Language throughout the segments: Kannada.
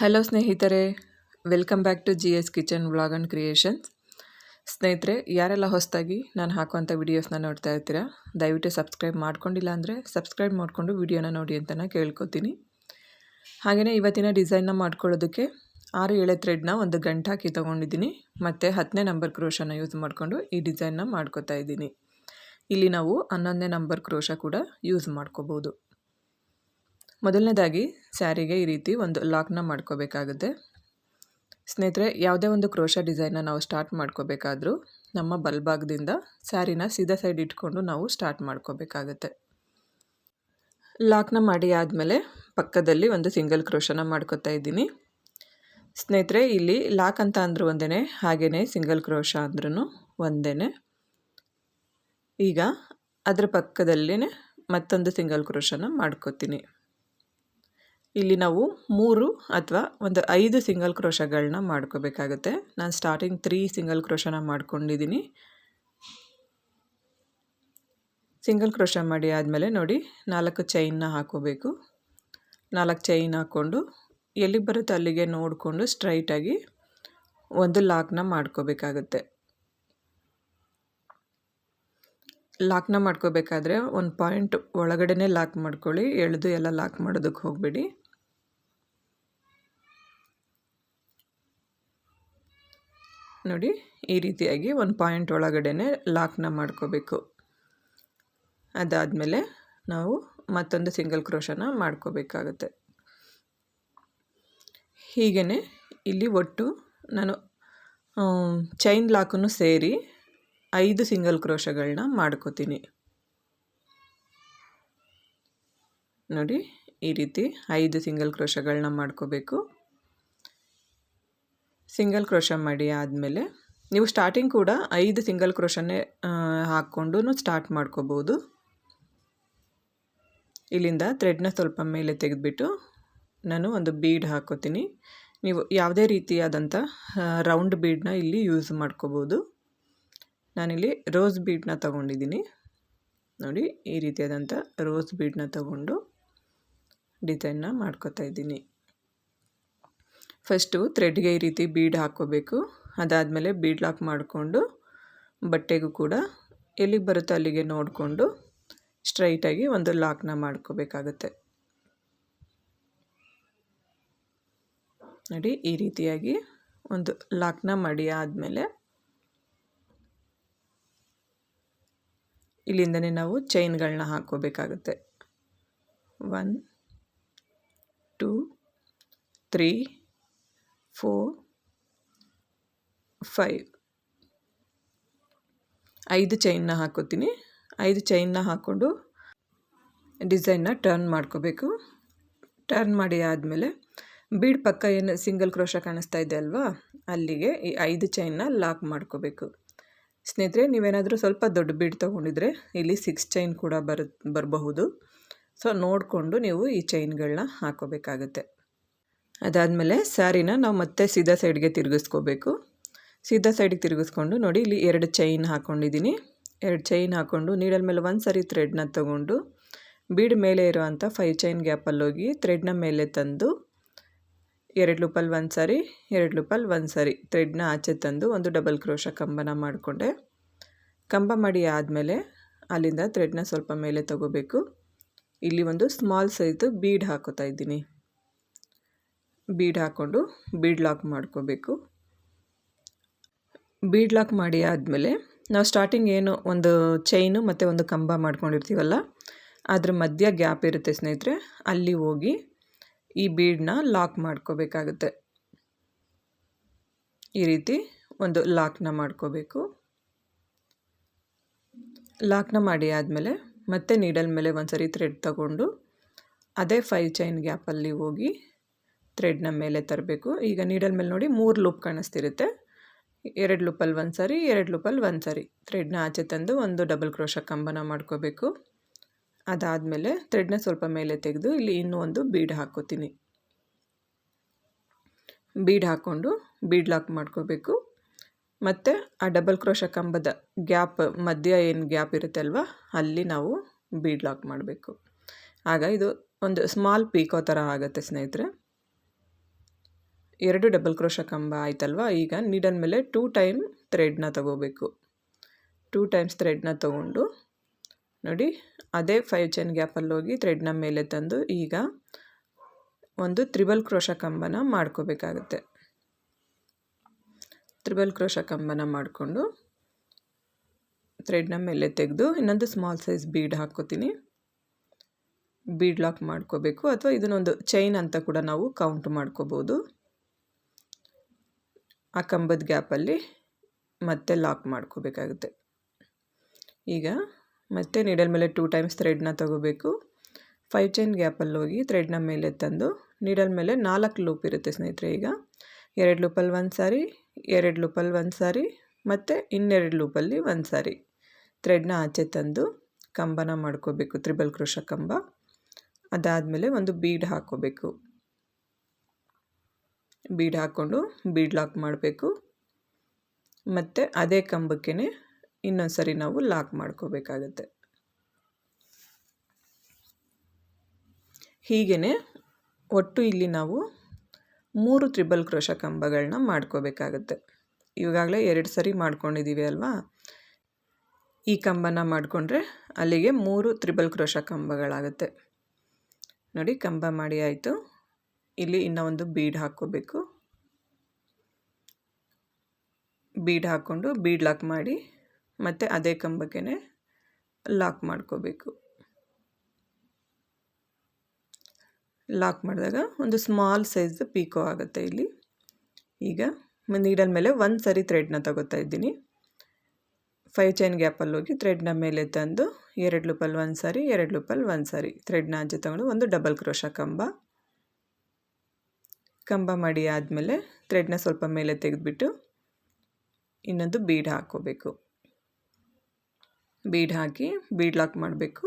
ಹಲೋ ಸ್ನೇಹಿತರೆ, welcome back to G S kitchen vlog and creations. ಸ್ನೇಹಿತರೆ, ಯಾರೆಲ್ಲ ಹೊಸದಾಗಿ ನಾನು ಹಾಕುವಂಥ ವೀಡಿಯೋಸ್ನ ನೋಡ್ತಾ ಇರ್ತೀರಾ, ದಯವಿಟ್ಟು ಸಬ್ಸ್ಕ್ರೈಬ್ ಮಾಡ್ಕೊಂಡಿಲ್ಲ ಅಂದರೆ ಸಬ್ಸ್ಕ್ರೈಬ್ ಮಾಡಿಕೊಂಡು ವಿಡಿಯೋನ ನೋಡಿ ಅಂತ ನಾನು ಕೇಳ್ಕೊತೀನಿ. ಹಾಗೆಯೇ ಇವತ್ತಿನ ಡಿಸೈನ್ನ ಮಾಡ್ಕೊಳ್ಳೋದಕ್ಕೆ ಆರು ಏಳೆ ಥ್ರೆಡ್ನ ಒಂದು ಗಂಟೆ ಹಾಕಿ ತೊಗೊಂಡಿದ್ದೀನಿ, ಮತ್ತು ಹತ್ತನೇ ನಂಬರ್ ಕ್ರೋಶನ ಯೂಸ್ ಮಾಡಿಕೊಂಡು ಈ ಡಿಸೈನ್ನ ಮಾಡ್ಕೋತಾ ಇದ್ದೀನಿ. ಇಲ್ಲಿ ನಾವು ಹನ್ನೊಂದನೇ ನಂಬರ್ ಕ್ರೋಶ ಕೂಡ ಯೂಸ್ ಮಾಡ್ಕೋಬೋದು. ಮೊದಲನೇದಾಗಿ ಸ್ಯಾರಿಗೆ ಈ ರೀತಿ ಒಂದು ಲಾಕ್ನ ಮಾಡ್ಕೋಬೇಕಾಗುತ್ತೆ. ಸ್ನೇಹಿತರೆ, ಯಾವುದೇ ಒಂದು ಕ್ರೋಶ ಡಿಸೈನ್ನ ನಾವು ಸ್ಟಾರ್ಟ್ ಮಾಡ್ಕೋಬೇಕಾದ್ರೂ ನಮ್ಮ ಬಲ್ಭಾಗದಿಂದ ಸ್ಯಾರಿನ ಸೀದಾ ಸೈಡ್ ಇಟ್ಕೊಂಡು ನಾವು ಸ್ಟಾರ್ಟ್ ಮಾಡ್ಕೋಬೇಕಾಗುತ್ತೆ. ಲಾಕ್ನ ಮಾಡಿ ಆದಮೇಲೆ ಪಕ್ಕದಲ್ಲಿ ಒಂದು ಸಿಂಗಲ್ ಕ್ರೋಶನ ಮಾಡ್ಕೋತಾ ಇದ್ದೀನಿ. ಸ್ನೇಹಿತರೆ, ಇಲ್ಲಿ ಲಾಕ್ ಅಂತ ಅಂದರೂ ಒಂದೇ ಹಾಗೆಯೇ ಸಿಂಗಲ್ ಕ್ರೋಶ ಅಂದ್ರೂ ಒಂದೇ ಈಗ ಅದರ ಪಕ್ಕದಲ್ಲೇ ಮತ್ತೊಂದು ಸಿಂಗಲ್ ಕ್ರೋಶನ ಮಾಡ್ಕೋತೀನಿ. ಇಲ್ಲಿ ನಾವು ಮೂರು ಅಥವಾ ಒಂದು ಐದು ಸಿಂಗಲ್ ಕ್ರೋಶಗಳನ್ನ ಮಾಡ್ಕೋಬೇಕಾಗುತ್ತೆ. ನಾನು ಸ್ಟಾರ್ಟಿಂಗ್ ತ್ರೀ ಸಿಂಗಲ್ ಕ್ರೋಶನ ಮಾಡ್ಕೊಂಡಿದ್ದೀನಿ ಸಿಂಗಲ್ ಕ್ರೋಶ ಮಾಡಿ ಆದಮೇಲೆ ನೋಡಿ ನಾಲ್ಕು ಚೈನ್ನ ಹಾಕೋಬೇಕು. ನಾಲ್ಕು ಚೈನ್ ಹಾಕ್ಕೊಂಡು ಎಲ್ಲಿಗೆ ಬರುತ್ತೆ ಅಲ್ಲಿಗೆ ನೋಡಿಕೊಂಡು ಸ್ಟ್ರೈಟಾಗಿ ಒಂದು ಲಾಕ್ನ ಮಾಡ್ಕೋಬೇಕಾಗುತ್ತೆ. ಲಾಕ್ನ ಮಾಡ್ಕೋಬೇಕಾದ್ರೆ ಒಂದು ಪಾಯಿಂಟ್ ಒಳಗಡೆ ಲಾಕ್ ಮಾಡ್ಕೊಳ್ಳಿ, ಎಳೆದು ಎಲ್ಲ ಲಾಕ್ ಮಾಡೋದಕ್ಕೆ ಹೋಗಬೇಡಿ. ನೋಡಿ, ಈ ರೀತಿಯಾಗಿ ಒಂದು ಪಾಯಿಂಟ್ ಒಳಗಡೆ ಲಾಕ್ನ ಮಾಡ್ಕೋಬೇಕು. ಅದಾದಮೇಲೆ ನಾವು ಮತ್ತೊಂದು ಸಿಂಗಲ್ ಕ್ರೋಶನ ಮಾಡ್ಕೋಬೇಕಾಗತ್ತೆ. ಹೀಗೇ ಇಲ್ಲಿ ಒಟ್ಟು ನಾನು ಚೈನ್ ಲಾಕನ್ನು ಸೇರಿ ಐದು ಸಿಂಗಲ್ ಕ್ರೋಶಗಳನ್ನ ಮಾಡ್ಕೋತೀನಿ. ನೋಡಿ, ಈ ರೀತಿ ಐದು ಸಿಂಗಲ್ ಕ್ರೋಶಗಳನ್ನ ಮಾಡ್ಕೋಬೇಕು. ಸಿಂಗಲ್ ಕ್ರೋಶ ಮಾಡಿ ಆದಮೇಲೆ, ನೀವು ಸ್ಟಾರ್ಟಿಂಗ್ ಕೂಡ ಐದು ಸಿಂಗಲ್ ಕ್ರೋಶನ್ನೇ ಹಾಕ್ಕೊಂಡು ಸ್ಟಾರ್ಟ್ ಮಾಡ್ಕೋಬೋದು. ಇಲ್ಲಿಂದ ಥ್ರೆಡ್ನ ಸ್ವಲ್ಪ ಮೇಲೆ ತೆಗೆದುಬಿಟ್ಟು ನಾನು ಒಂದು ಬೀಡ್ ಹಾಕೋತೀನಿ. ನೀವು ಯಾವುದೇ ರೀತಿಯಾದಂಥ ರೌಂಡ್ ಬೀಡನ್ನ ಇಲ್ಲಿ ಯೂಸ್ ಮಾಡ್ಕೋಬೋದು. ನಾನಿಲ್ಲಿ ರೋಸ್ ಬೀಡನ್ನ ತೊಗೊಂಡಿದ್ದೀನಿ. ನೋಡಿ, ಈ ರೀತಿಯಾದಂಥ ರೋಸ್ ಬೀಡನ್ನ ತಗೊಂಡು ಡಿಸೈನ್ನ ಮಾಡ್ಕೋತಾ ಇದ್ದೀನಿ. ಫಸ್ಟು ಥ್ರೆಡ್ಗೆ ಈ ರೀತಿ ಬೀಡ್ ಹಾಕ್ಕೋಬೇಕು. ಅದಾದಮೇಲೆ ಬೀಡ್ ಲಾಕ್ ಮಾಡಿಕೊಂಡು ಬಟ್ಟೆಗೂ ಕೂಡ ಎಲ್ಲಿಗೆ ಬರುತ್ತೋ ಅಲ್ಲಿಗೆ ನೋಡಿಕೊಂಡು ಸ್ಟ್ರೈಟಾಗಿ ಒಂದು ಲಾಕ್ನ ಮಾಡ್ಕೋಬೇಕಾಗತ್ತೆ. ನೋಡಿ, ಈ ರೀತಿಯಾಗಿ ಒಂದು ಲಾಕ್ನ ಮಾಡಿ ಆದಮೇಲೆ ಇಲ್ಲಿಂದನೇ ನಾವು ಚೈನ್ಗಳನ್ನ ಹಾಕ್ಕೋಬೇಕಾಗುತ್ತೆ. One, two, three four five ಐದು ಚೈನ್ನ ಹಾಕೋತೀನಿ. ಐದು ಚೈನ್ನ ಹಾಕ್ಕೊಂಡು ಡಿಸೈನ್ನ ಟರ್ನ್ ಮಾಡ್ಕೋಬೇಕು. ಟರ್ನ್ ಮಾಡಿ ಆದಮೇಲೆ ಬೀಡ್ ಪಕ್ಕ ಏನು ಸಿಂಗಲ್ ಕ್ರೋಶ ಕಾಣಿಸ್ತಾ ಇದೆ ಅಲ್ವಾ? ಅಲ್ಲಿಗೆ ಈ ಐದು ಚೈನ್ನ ಲಾಕ್ ಮಾಡ್ಕೋಬೇಕು. ಸ್ನೇಹಿತರೆ, ನೀವೇನಾದರೂ ಸ್ವಲ್ಪ ದೊಡ್ಡ ಬೀಡ್ ತೊಗೊಂಡಿದ್ರೆ ಇಲ್ಲಿ ಸಿಕ್ಸ್ ಚೈನ್ ಕೂಡ ಬರ ಬರಬಹುದು. ಸೊ ನೋಡಿಕೊಂಡು ನೀವು ಈ ಚೈನ್ಗಳನ್ನ ಹಾಕೋಬೇಕಾಗತ್ತೆ. ಅದಾದಮೇಲೆ ಸ್ಯಾರಿನ ನಾವು ಮತ್ತೆ ಸೀದಾ ಸೈಡ್ಗೆ ತಿರುಗಿಸ್ಕೋಬೇಕು. ಸೀದಾ ಸೈಡಿಗೆ ತಿರುಗಿಸ್ಕೊಂಡು ನೋಡಿ, ಇಲ್ಲಿ ಎರಡು ಚೈನ್ ಹಾಕ್ಕೊಂಡಿದ್ದೀನಿ ಎರಡು ಚೈನ್ ಹಾಕ್ಕೊಂಡು ನೀಡಲ್ ಮೇಲೆ ಒಂದು ಸರಿ ಥ್ರೆಡ್ನ ತೊಗೊಂಡು, ಬೀಡ್ ಮೇಲೆ ಇರೋವಂಥ ಫೈವ್ ಚೈನ್ ಗ್ಯಾಪಲ್ಲಿ ಹೋಗಿ ಥ್ರೆಡ್ನ ಮೇಲೆ ತಂದು, ಎರಡು ಲೂಪಲ್ಲಿ ಒಂದು ಸಾರಿ, ಎರಡು ಲೂಪಲ್ಲಿ ಒಂದು ಸಾರಿ ಥ್ರೆಡ್ನ ಆಚೆ ತಂದು ಒಂದು ಡಬಲ್ ಕ್ರೋಶ ಕಂಬನ ಮಾಡಿಕೊಂಡೆ. ಕಂಬ ಮಾಡಿ ಆದಮೇಲೆ ಅಲ್ಲಿಂದ ಥ್ರೆಡ್ನ ಸ್ವಲ್ಪ ಮೇಲೆ ತಗೋಬೇಕು. ಇಲ್ಲಿ ಒಂದು ಸ್ಮಾಲ್ ಸೈಜು ಬೀಡ್ ಹಾಕೋತಾ ಇದ್ದೀನಿ. ಬೀಡ್ ಹಾಕ್ಕೊಂಡು ಬೀಡ್ ಲಾಕ್ ಮಾಡ್ಕೋಬೇಕು. ಬೀಡ್ ಲಾಕ್ ಮಾಡಿ ಆದಮೇಲೆ ನಾವು ಸ್ಟಾರ್ಟಿಂಗ್ ಏನು ಒಂದು ಚೈನು ಮತ್ತು ಒಂದು ಕಂಬ ಮಾಡ್ಕೊಂಡಿರ್ತೀವಲ್ಲ, ಅದ್ರ ಮಧ್ಯ ಗ್ಯಾಪ್ ಇರುತ್ತೆ ಸ್ನೇಹಿತರೆ, ಅಲ್ಲಿ ಹೋಗಿ ಈ ಬೀಡನ್ನ ಲಾಕ್ ಮಾಡ್ಕೋಬೇಕಾಗುತ್ತೆ. ಈ ರೀತಿ ಒಂದು ಲಾಕ್ನ ಮಾಡ್ಕೋಬೇಕು. ಲಾಕ್ನ ಮಾಡಿ ಆದಮೇಲೆ ಮತ್ತೆ ನೀಡಲ್ ಮೇಲೆ ಒಂದು ಸರಿ ಥ್ರೆಡ್ ತಗೊಂಡು, ಅದೇ ಫೈವ್ ಚೈನ್ ಗ್ಯಾಪಲ್ಲಿ ಹೋಗಿ ಥ್ರೆಡ್ನ ಮೇಲೆ ತರಬೇಕು. ಈಗ ನೀಡಲ್ ಮೇಲೆ ನೋಡಿ ಮೂರು ಲೂಪ್ ಕಾಣಿಸ್ತಿರುತ್ತೆ. ಎರಡು ಲೂಪಲ್ಲಿ ಒಂದು ಸಾರಿ, ಎರಡು ಲೂಪಲ್ಲಿ ಒಂದು ಸಾರಿ. ಥ್ರೆಡ್ನ ಆಚೆ ತಂದು ಒಂದು ಡಬಲ್ ಕ್ರೋಶ ಕಂಬನ ಮಾಡ್ಕೋಬೇಕು. ಅದಾದಮೇಲೆ ಥ್ರೆಡ್ನ ಸ್ವಲ್ಪ ಮೇಲೆ ತೆಗೆದು ಇಲ್ಲಿ ಇನ್ನೂ ಒಂದು ಬೀಡ್ ಹಾಕ್ಕೋತೀನಿ. ಬೀಡ್ ಹಾಕ್ಕೊಂಡು ಬೀಡ್ ಲಾಕ್ ಮಾಡ್ಕೋಬೇಕು. ಮತ್ತು ಆ ಡಬಲ್ ಕ್ರೋಶ ಕಂಬದ ಗ್ಯಾಪ್ ಮಧ್ಯ ಏನು ಗ್ಯಾಪ್ ಇರುತ್ತೆ ಅಲ್ವಾ, ಅಲ್ಲಿ ನಾವು ಬೀಡ್ ಲಾಕ್ ಮಾಡಬೇಕು. ಆಗ ಇದು ಒಂದು ಸ್ಮಾಲ್ ಪೀಕೋ ಥರ ಆಗುತ್ತೆ ಸ್ನೇಹಿತರೆ. ಎರಡು ಡಬಲ್ ಕ್ರೋಶ ಕಂಬ ಆಯ್ತಲ್ವ? ಈಗ ನೀಡನ್ ಮೇಲೆ ಟೂ ಟೈಮ್ ಥ್ರೆಡ್ನ ತಗೋಬೇಕು. ಟೂ ಟೈಮ್ಸ್ ಥ್ರೆಡ್ನ ತಗೊಂಡು, ನೋಡಿ, ಅದೇ ಫೈವ್ ಚೈನ್ ಗ್ಯಾಪಲ್ಲಿ ಹೋಗಿ ಥ್ರೆಡ್ನ ಮೇಲೆ ತಂದು ಈಗ ಒಂದು ತ್ರಿಬಲ್ ಕ್ರೋಶ ಕಂಬನ ಮಾಡ್ಕೋಬೇಕಾಗುತ್ತೆ. ತ್ರಿಬಲ್ ಕ್ರೋಶ ಕಂಬನ ಮಾಡಿಕೊಂಡು ಥ್ರೆಡ್ನ ಮೇಲೆ ತೆಗೆದು ಇನ್ನೊಂದು ಸ್ಮಾಲ್ ಸೈಜ್ ಬೀಡ್ ಹಾಕ್ಕೋತೀನಿ. ಬೀಡ್ ಲಾಕ್ ಮಾಡ್ಕೋಬೇಕು, ಅಥವಾ ಇದನ್ನೊಂದು ಚೈನ್ ಅಂತ ಕೂಡ ನಾವು ಕೌಂಟ್ ಮಾಡ್ಕೋಬೋದು. ಆ ಕಂಬದ ಗ್ಯಾಪಲ್ಲಿ ಮತ್ತೆ ಲಾಕ್ ಮಾಡ್ಕೋಬೇಕಾಗುತ್ತೆ. ಈಗ ಮತ್ತೆ ನೀಡಲ್ ಮೇಲೆ ಟೂ ಟೈಮ್ಸ್ ಥ್ರೆಡ್ನ ತಗೋಬೇಕು. ಫೈವ್ ಚೈನ್ ಗ್ಯಾಪಲ್ಲಿ ಹೋಗಿ ಥ್ರೆಡ್ನ ಮೇಲೆ ತಂದು ನೀಡಲ್ ಮೇಲೆ ನಾಲ್ಕು ಲೂಪ್ ಇರುತ್ತೆ ಸ್ನೇಹಿತರೆ ಈಗ. ಎರಡು ಲೂಪಲ್ಲಿ ಒಂದು ಸಾರಿ, ಎರಡು ಲೂಪಲ್ಲಿ ಒಂದು ಸಾರಿ ಮತ್ತು ಇನ್ನೆರಡು ಲೂಪಲ್ಲಿ ಒಂದು ಸಾರಿ ಥ್ರೆಡ್ನ ಆಚೆ ತಂದು ಕಂಬನ ಮಾಡ್ಕೋಬೇಕು, ತ್ರಿಬಲ್ ಕೃಷ ಕಂಬ. ಅದಾದಮೇಲೆ ಒಂದು ಬೀಡ್ ಹಾಕ್ಕೋಬೇಕು ಬೀಡ್ ಹಾಕ್ಕೊಂಡು ಬೀಡ್ ಲಾಕ್ ಮಾಡಬೇಕು. ಮತ್ತು ಅದೇ ಕಂಬಕ್ಕೆ ಇನ್ನೊಂದು ಸರಿ ನಾವು ಲಾಕ್ ಮಾಡ್ಕೋಬೇಕಾಗತ್ತೆ. ಹೀಗೇ ಒಟ್ಟು ಇಲ್ಲಿ ನಾವು ಮೂರು ತ್ರಿಬಲ್ ಕ್ರೋಶ ಕಂಬಗಳನ್ನ ಮಾಡ್ಕೋಬೇಕಾಗತ್ತೆ. ಇವಾಗಲೇ ಎರಡು ಸರಿ ಮಾಡ್ಕೊಂಡಿದ್ದೀವಿ ಅಲ್ವಾ? ಈ ಕಂಬನ ಮಾಡಿಕೊಂಡ್ರೆ ಅಲ್ಲಿಗೆ ಮೂರು ತ್ರಿಬಲ್ ಕ್ರೋಶ ಕಂಬಗಳಾಗುತ್ತೆ. ನೋಡಿ, ಕಂಬ ಮಾಡಿ ಆಯಿತು. ಇಲ್ಲಿ ಇನ್ನೂ ಒಂದು ಬೀಡ್ ಹಾಕ್ಕೋಬೇಕು. ಬೀಡ್ ಹಾಕ್ಕೊಂಡು ಬೀಡ್ ಲಾಕ್ ಮಾಡಿ ಮತ್ತು ಅದೇ ಕಂಬಕ್ಕೆ ಲಾಕ್ ಮಾಡ್ಕೋಬೇಕು. ಲಾಕ್ ಮಾಡಿದಾಗ ಒಂದು ಸ್ಮಾಲ್ ಸೈಜ್ ಪೀಕೋ ಆಗುತ್ತೆ ಇಲ್ಲಿ. ಈಗ ನೀಡಲ್ ಮೇಲೆ ಒಂದು ಸರಿ ಥ್ರೆಡ್ನ ತಗೋತಾ ಇದ್ದೀನಿ. ಫೈವ್ ಚೈನ್ ಗ್ಯಾಪಲ್ಲಿ ಹೋಗಿ ಥ್ರೆಡ್ನ ಮೇಲೆ ತಂದು ಎರಡು ಲೂಪಲ್ಲಿ ಒಂದು ಸಾರಿ, ಎರಡು ಲೂಪಲ್ಲಿ ಒಂದು ಸಾರಿ. ಥ್ರೆಡ್ನ ಅಂಚೆ ತಗೊಂಡು ಒಂದು ಡಬಲ್ ಕ್ರೋಶ ಕಂಬ. ಕಂಬ ಮಾಡಿ ಆದಮೇಲೆ ಥ್ರೆಡ್ನ ಸ್ವಲ್ಪ ಮೇಲೆ ತೆಗೆದುಬಿಟ್ಟು ಇನ್ನೊಂದು ಬೀಡ್ ಹಾಕ್ಕೋಬೇಕು. ಬೀಡ್ ಹಾಕಿ ಬೀಡ್ ಲಾಕ್ ಮಾಡಬೇಕು.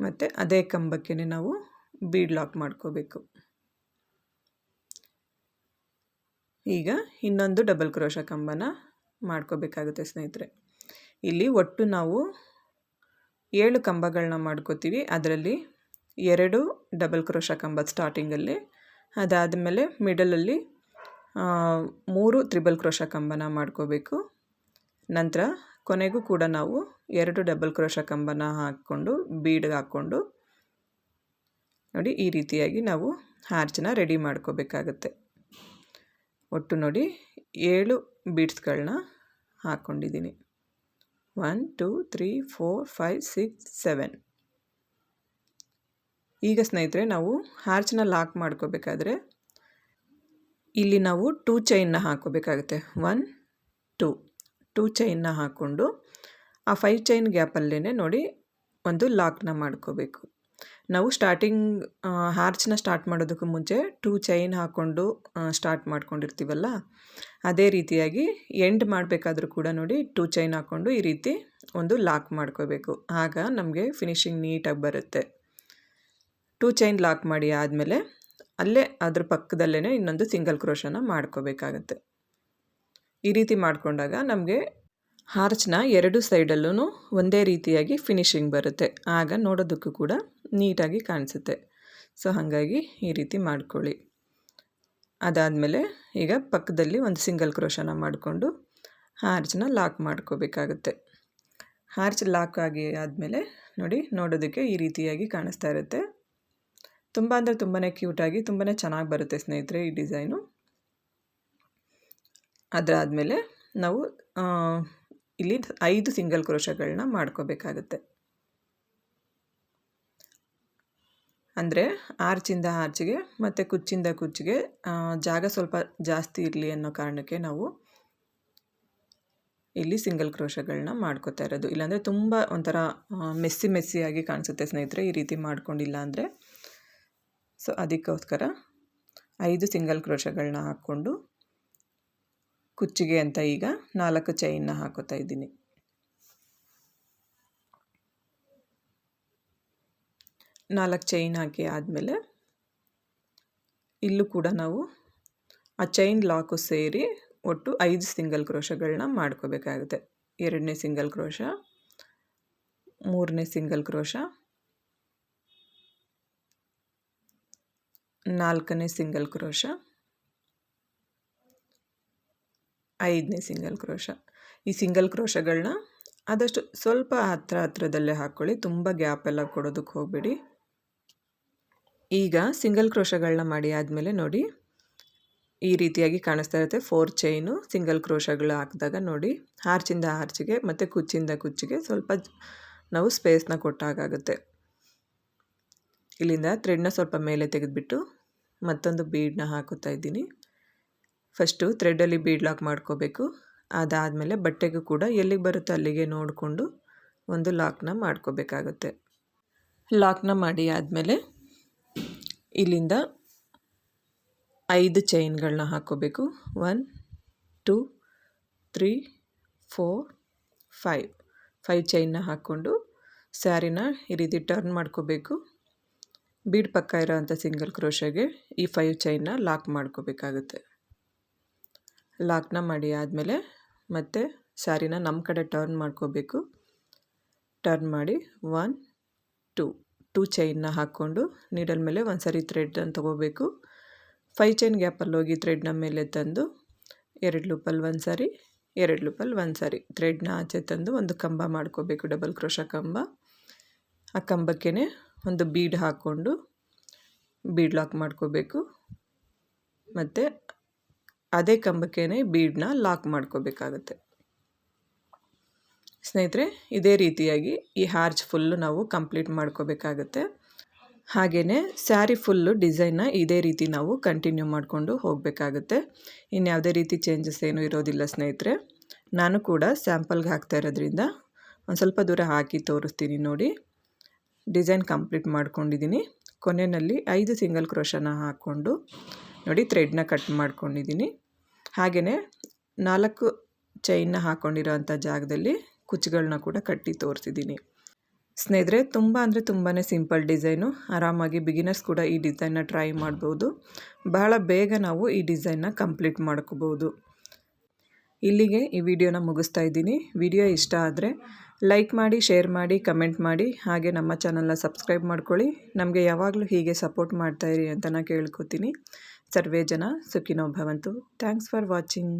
ಮತ್ತು ಅದೇ ಕಂಬಕ್ಕೆ ನಾವು ಬೀಡ್ ಲಾಕ್ ಮಾಡ್ಕೋಬೇಕು. ಈಗ ಇನ್ನೊಂದು ಡಬಲ್ ಕ್ರೋಶ ಕಂಬನ ಮಾಡ್ಕೋಬೇಕಾಗುತ್ತೆ ಸ್ನೇಹಿತರೆ. ಇಲ್ಲಿ ಒಟ್ಟು ನಾವು ಏಳು ಕಂಬಗಳನ್ನ ಮಾಡ್ಕೋತೀವಿ. ಅದರಲ್ಲಿ ಎರಡು ಡಬಲ್ ಕ್ರೋಶ ಕಂಬ ಸ್ಟಾರ್ಟಿಂಗಲ್ಲಿ, ಅದಾದಮೇಲೆ ಮಿಡಲಲ್ಲಿ ಮೂರು ತ್ರಿಬಲ್ ಕ್ರೋಶ ಕಂಬನ ಮಾಡ್ಕೋಬೇಕು. ನಂತರ ಕೊನೆಗೂ ಕೂಡ ನಾವು ಎರಡು ಡಬಲ್ ಕ್ರೋಶ ಕಂಬನ ಹಾಕ್ಕೊಂಡು ಬೀಡ್ಗೆ ಹಾಕ್ಕೊಂಡು, ನೋಡಿ ಈ ರೀತಿಯಾಗಿ ನಾವು ಹಾರ್ಚನ್ನ ರೆಡಿ ಮಾಡ್ಕೋಬೇಕಾಗತ್ತೆ. ಒಟ್ಟು ನೋಡಿ ಏಳು ಬೀಡ್ಸ್ಗಳನ್ನ ಹಾಕ್ಕೊಂಡಿದ್ದೀನಿ. One, two, three, four, five, six, seven. ಈಗ ಸ್ನೇಹಿತರೆ, ನಾವು ಹಾರ್ಚನ್ನ ಲಾಕ್ ಮಾಡ್ಕೋಬೇಕಾದ್ರೆ ಇಲ್ಲಿ ನಾವು ಟೂ ಚೈನ್ನ ಹಾಕೋಬೇಕಾಗುತ್ತೆ. ಒನ್ ಟೂ ಟೂ ಚೈನ್ನ ಹಾಕ್ಕೊಂಡು ಆ ಫೈವ್ ಚೈನ್ ಗ್ಯಾಪಲ್ಲೇ ನೋಡಿ ಒಂದು ಲಾಕ್ನ ಮಾಡ್ಕೋಬೇಕು. ನಾವು ಸ್ಟಾರ್ಟಿಂಗ್ ಹಾರ್ಚ್ನ ಸ್ಟಾರ್ಟ್ ಮಾಡೋದಕ್ಕೂ ಮುಂಚೆ ಟೂ ಚೈನ್ ಹಾಕ್ಕೊಂಡು ಸ್ಟಾರ್ಟ್ ಮಾಡ್ಕೊಂಡಿರ್ತೀವಲ್ಲ, ಅದೇ ರೀತಿಯಾಗಿ ಎಂಡ್ ಮಾಡಬೇಕಾದ್ರೂ ಕೂಡ ನೋಡಿ ಟೂ ಚೈನ್ ಹಾಕ್ಕೊಂಡು ಈ ರೀತಿ ಒಂದು ಲಾಕ್ ಮಾಡ್ಕೋಬೇಕು. ಆಗ ನಮಗೆ ಫಿನಿಶಿಂಗ್ ನೀಟಾಗಿ ಬರುತ್ತೆ. ಟೂ ಚೈನ್ ಲಾಕ್ ಮಾಡಿ ಆದಮೇಲೆ ಅಲ್ಲೇ ಅದ್ರ ಪಕ್ಕದಲ್ಲೇ ಇನ್ನೊಂದು ಸಿಂಗಲ್ ಕ್ರೋಶನ ಮಾಡ್ಕೋಬೇಕಾಗತ್ತೆ. ಈ ರೀತಿ ಮಾಡಿಕೊಂಡಾಗ ನಮಗೆ ಹಾರ್ಚ್ನ ಎರಡು ಸೈಡಲ್ಲೂ ಒಂದೇ ರೀತಿಯಾಗಿ ಫಿನಿಶಿಂಗ್ ಬರುತ್ತೆ. ಆಗ ನೋಡೋದಕ್ಕೂ ಕೂಡ ನೀಟಾಗಿ ಕಾಣಿಸುತ್ತೆ. ಸೊ, ಹಾಗಾಗಿ ಈ ರೀತಿ ಮಾಡ್ಕೊಳ್ಳಿ. ಅದಾದಮೇಲೆ ಈಗ ಪಕ್ಕದಲ್ಲಿ ಒಂದು ಸಿಂಗಲ್ ಕ್ರೋಶನ ಮಾಡಿಕೊಂಡು ಹಾರ್ಚ್ನ ಲಾಕ್ ಮಾಡ್ಕೋಬೇಕಾಗುತ್ತೆ. ಹಾರ್ಚ್ ಲಾಕ್ ಆಗಿ ಆದಮೇಲೆ ನೋಡಿ, ನೋಡೋದಕ್ಕೆ ಈ ರೀತಿಯಾಗಿ ಕಾಣಿಸ್ತಾ ಇರುತ್ತೆ. ತುಂಬ ಅಂದರೆ ತುಂಬಾ ಕ್ಯೂಟಾಗಿ ತುಂಬಾ ಚೆನ್ನಾಗಿ ಬರುತ್ತೆ ಸ್ನೇಹಿತರೆ ಈ ಡಿಸೈನು. ಅದಾದಮೇಲೆ ನಾವು ಇಲ್ಲಿ ಐದು ಸಿಂಗಲ್ ಕ್ರೋಶಗಳನ್ನ ಮಾಡ್ಕೋಬೇಕಾಗುತ್ತೆ. ಅಂದರೆ ಆರ್ಚಿಂದ ಆರ್ಚಿಗೆ ಮತ್ತು ಕುಚ್ಚಿಂದ ಕುಚ್ಚಿಗೆ ಜಾಗ ಸ್ವಲ್ಪ ಜಾಸ್ತಿ ಇರಲಿ ಅನ್ನೋ ಕಾರಣಕ್ಕೆ ನಾವು ಇಲ್ಲಿ ಸಿಂಗಲ್ ಕ್ರೋಶಗಳನ್ನ ಮಾಡ್ಕೋತಾ ಇರೋದು. ಇಲ್ಲಾಂದರೆ ತುಂಬ ಒಂಥರ ಮೆಸ್ಸಿ ಮೆಸ್ಸಿಯಾಗಿ ಕಾಣಿಸುತ್ತೆ ಸ್ನೇಹಿತರೆ ಈ ರೀತಿ ಮಾಡ್ಕೊಂಡಿಲ್ಲ ಅಂದರೆ. ಸೊ ಅದಕ್ಕೋಸ್ಕರ ಐದು ಸಿಂಗಲ್ ಕ್ರೋಶಗಳನ್ನ ಹಾಕ್ಕೊಂಡು ಕುಚ್ಚಿಗೆ ಅಂತ ಈಗ ನಾಲ್ಕು ಚೈನ್ನ ಹಾಕೋತಾ ಇದ್ದೀನಿ. ನಾಲ್ಕು ಚೈನ್ ಹಾಕಿ ಆದಮೇಲೆ ಇಲ್ಲೂ ಕೂಡ ನಾವು ಆ ಚೈನ್ ಲಾಕು ಸೇರಿ ಒಟ್ಟು ಐದು ಸಿಂಗಲ್ ಕ್ರೋಶಗಳನ್ನ ಮಾಡ್ಕೋಬೇಕಾಗುತ್ತೆ. ಎರಡನೇ ಸಿಂಗಲ್ ಕ್ರೋಶ, ಮೂರನೇ ಸಿಂಗಲ್ ಕ್ರೋಶ ನಾಲ್ಕನೇ ಸಿಂಗಲ್ ಕ್ರೋಶ. ಐದನೇ ಸಿಂಗಲ್ ಕ್ರೋಶ. ಈ ಸಿಂಗಲ್ ಕ್ರೋಶಗಳನ್ನ ಆದಷ್ಟು ಸ್ವಲ್ಪ ಹತ್ರ ಹತ್ರದಲ್ಲೇ ಹಾಕ್ಕೊಳ್ಳಿ. ತುಂಬ ಗ್ಯಾಪ್ ಎಲ್ಲ ಕೊಡೋದಕ್ಕೆ ಹೋಗಬೇಡಿ. ಈಗ ಸಿಂಗಲ್ ಕ್ರೋಶಗಳನ್ನ ಮಾಡಿ ಆದಮೇಲೆ ನೋಡಿ, ಈ ರೀತಿಯಾಗಿ ಕಾಣಿಸ್ತಾ ಇರುತ್ತೆ. ಫೋರ್ ಚೈನು ಸಿಂಗಲ್ ಕ್ರೋಶಗಳು ಹಾಕಿದಾಗ ನೋಡಿ, ಹಾರ್ಚಿಂದ ಹಾರ್ಚಿಗೆ ಮತ್ತು ಕುಚ್ಚಿಂದ ಕುಚ್ಚಿಗೆ ಸ್ವಲ್ಪ ನಾವು ಸ್ಪೇಸ್ನ ಕೊಟ್ಟಾಗುತ್ತೆ ಇಲ್ಲಿಂದ ಥ್ರೆಡ್ನ ಸ್ವಲ್ಪ ಮೇಲೆ ತೆಗೆದುಬಿಟ್ಟು ಮತ್ತೊಂದು ಬೀಡನ್ನ ಹಾಕುತ್ತಾ ಇದ್ದೀನಿ. ಫಸ್ಟು ಥ್ರೆಡ್ಡಲ್ಲಿ ಬೀಡ್ ಲಾಕ್ ಮಾಡ್ಕೋಬೇಕು. ಅದಾದಮೇಲೆ ಬಟ್ಟೆಗೂ ಕೂಡ ಎಲ್ಲಿಗೆ ಬರುತ್ತೋ ಅಲ್ಲಿಗೆ ನೋಡಿಕೊಂಡು ಒಂದು ಲಾಕ್ನ ಮಾಡ್ಕೋಬೇಕಾಗುತ್ತೆ. ಲಾಕ್ನ ಮಾಡಿ ಆದಮೇಲೆ ಇಲ್ಲಿಂದ ಐದು ಚೈನ್ಗಳನ್ನ ಹಾಕ್ಕೋಬೇಕು. One two three four five five ಚೈನ್ನ ಹಾಕ್ಕೊಂಡು ಸ್ಯಾರಿನ ಈ ರೀತಿ ಟರ್ನ್ ಮಾಡ್ಕೋಬೇಕು. ಬೀಡ್ ಪಕ್ಕ ಇರೋವಂಥ ಸಿಂಗಲ್ ಕ್ರೋಶಗೆ ಈ ಫೈವ್ ಚೈನ್ನ ಲಾಕ್ ಮಾಡ್ಕೋಬೇಕಾಗುತ್ತೆ. ಲಾಕ್ನ ಮಾಡಿ ಆದಮೇಲೆ ಮತ್ತೆ ಸ್ಯಾರಿನ ನಮ್ಮ ಕಡೆ ಟರ್ನ್ ಮಾಡ್ಕೋಬೇಕು. ಟರ್ನ್ ಮಾಡಿ ಒನ್, ಟೂ ಟೂ ಚೈನ್ನ ಹಾಕ್ಕೊಂಡು ನೀಡಲ್ ಮೇಲೆ ಒಂದು ಸಾರಿ ಥ್ರೆಡ್ನ ತೊಗೋಬೇಕು. ಫೈವ್ ಚೈನ್ ಗ್ಯಾಪಲ್ಲಿ ಹೋಗಿ ಥ್ರೆಡ್ನ ಮೇಲೆ ತಂದು ಎರಡು ಲೂಪಲ್ಲಿ ಒಂದು ಸಾರಿ ಎರಡು ಲೂಪಲ್ಲಿ ಒಂದು ಸಾರಿ ಥ್ರೆಡ್ನ ಆಚೆ ತಂದು ಒಂದು ಕಂಬ ಮಾಡ್ಕೋಬೇಕು, ಡಬಲ್ ಕ್ರೋಶ ಕಂಬ. ಆ ಕಂಬಕ್ಕೇ ಒಂದು ಬೀಡ್ ಹಾಕ್ಕೊಂಡು ಬೀಡ್ ಲಾಕ್ ಮಾಡ್ಕೋಬೇಕು. ಮತ್ತು ಅದೇ ಕಂಬಕ್ಕೇ ಬೀಡನ್ನ ಲಾಕ್ ಮಾಡ್ಕೋಬೇಕಾಗತ್ತೆ. ಸ್ನೇಹಿತರೆ, ಇದೇ ರೀತಿಯಾಗಿ ಈ ಹಾರ್ಚ್ ಫುಲ್ಲು ನಾವು ಕಂಪ್ಲೀಟ್ ಮಾಡ್ಕೋಬೇಕಾಗತ್ತೆ. ಹಾಗೆಯೇ ಸ್ಯಾರಿ ಫುಲ್ಲು ಡಿಸೈನ್ನ ಇದೇ ರೀತಿ ನಾವು ಕಂಟಿನ್ಯೂ ಮಾಡಿಕೊಂಡು ಹೋಗಬೇಕಾಗುತ್ತೆ. ಇನ್ಯಾವುದೇ ರೀತಿ ಚೇಂಜಸ್ ಏನೂ ಇರೋದಿಲ್ಲ ಸ್ನೇಹಿತರೆ. ನಾನು ಕೂಡ ಸ್ಯಾಂಪಲ್ಗೆ ಹಾಕ್ತಾ ಇರೋದ್ರಿಂದ ಒಂದು ಸ್ವಲ್ಪ ದೂರ ಹಾಕಿ ತೋರಿಸ್ತೀನಿ ನೋಡಿ. ಡಿಸೈನ್ ಕಂಪ್ಲೀಟ್ ಮಾಡ್ಕೊಂಡಿದ್ದೀನಿ. ಕೊನೆಯಲ್ಲಿ ಐದು ಸಿಂಗಲ್ ಕ್ರೋಶನ ಹಾಕ್ಕೊಂಡು ನೋಡಿ ಥ್ರೆಡ್ನ ಕಟ್ ಮಾಡ್ಕೊಂಡಿದ್ದೀನಿ. ಹಾಗೆಯೇ ನಾಲ್ಕು ಚೈನ್ನ ಹಾಕ್ಕೊಂಡಿರೋ ಅಂಥ ಜಾಗದಲ್ಲಿ ಕುಚ್ಚುಗಳನ್ನ ಕೂಡ ಕಟ್ಟಿ ತೋರಿಸಿದ್ದೀನಿ. ಸ್ನೇಹಿತರೆ, ತುಂಬ ಅಂದರೆ ತುಂಬಾ ಸಿಂಪಲ್ ಡಿಸೈನು. ಆರಾಮಾಗಿ ಬಿಗಿನರ್ಸ್ ಕೂಡ ಈ ಡಿಸೈನ್ನ ಟ್ರೈ ಮಾಡ್ಬೋದು. ಬಹಳ ಬೇಗ ನಾವು ಈ ಡಿಸೈನ್ನ ಕಂಪ್ಲೀಟ್ ಮಾಡ್ಕೋಬೋದು. ಇಲ್ಲಿಗೆ ಈ ವಿಡಿಯೋನ ಮುಗಿಸ್ತಾ ಇದ್ದೀನಿ. ವಿಡಿಯೋ ಇಷ್ಟ ಆದರೆ ಲೈಕ್ ಮಾಡಿ ಶೇರ್ ಮಾಡಿ ಕಮೆಂಟ್ ಮಾಡಿ, ಹಾಗೆ ನಮ್ಮ ಚಾನಲ್ನ ಸಬ್ಸ್ಕ್ರೈಬ್ ಮಾಡ್ಕೊಳ್ಳಿ. ನಮಗೆ ಯಾವಾಗಲೂ ಹೀಗೆ ಸಪೋರ್ಟ್ ಮಾಡ್ತಾಯಿರಿ ಅಂತ ನಾನು ಕೇಳ್ಕೊತೀನಿ. ಸರ್ವೇ ಜನ ಸುಖಿನೋ ಭವಂತು. Thanks for watching